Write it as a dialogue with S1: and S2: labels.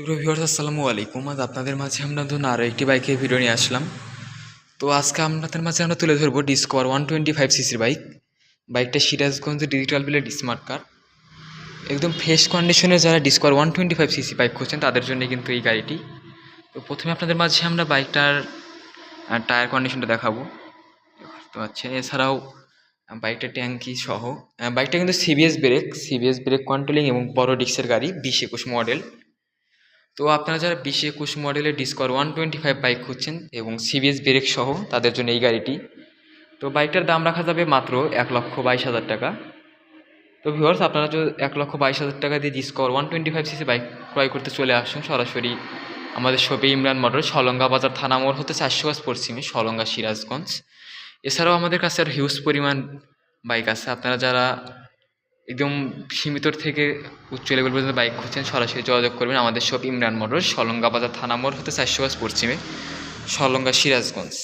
S1: সুপ্রিয় ভিউয়ার্স আসসালামু আলাইকুম। আজ আপনাদের মাঝে আমরা নতুন আরও একটি বাইকের ভিডিও নিয়ে আসলাম। তো আজকে আপনাদের মাঝে আমরা তুলে ধরবো ডিসকভার ওয়ান টোয়েন্টি ফাইভ সিসির বাইক বাইকটা সিরাজগঞ্জ ডিজিটাল বিলেট স্মার্ট কার একদম ফ্রেশ কন্ডিশনে যারা Discover one twenty five CC bike খুঁজছেন, তাদের জন্য কিন্তু এই গাড়িটি। তো প্রথমে আপনাদের মাঝে আমরা বাইকটার টায়ার কন্ডিশনটা দেখাবো। দেখতে পাচ্ছেন, এছাড়াও বাইকটা ট্যাঙ্কি সহ। বাইকটা কিন্তু CBS brake CBS brake controlling এবং বড় ডিক্সের গাড়ি, বিশ একুশ মডেল তো আপনারা যারা বিশ একুশ মডেলের Discover one twenty five bike খুঁজছেন এবং সিবিএস ব্রেক সহ তাদের জন্য এই গাড়িটি, তো বাইকটার দাম রাখা যাবে মাত্র এক লক্ষ বাইশ হাজার টাকা। তো ভিউয়ার্স আপনারা যদি এক লক্ষ বাইশ হাজার টাকা দিয়ে Discover one twenty five CC bike ক্রয় করতে চলে আসুন, সরাসরি আমাদের শপে ইমরান মোটর সলঙ্গা বাজার থানা মোড় হতে চারশো গাছ পশ্চিমে, সলঙ্গা সিরাজগঞ্জ। এছাড়াও আমাদের কাছে আর হিউজ পরিমাণ বাইক আছে। আপনারা যারা একদম সীমিতর থেকে উচ্চ লেভেল পর্যন্ত বাইক খুঁজছেন, সরাসরি যোগাযোগ করবেন আমাদের শপ ইমরান মোটর সলঙ্গা বাজার থানা মোড় হতে চারশো পশ্চিমে সলঙ্গা সিরাজগঞ্জ।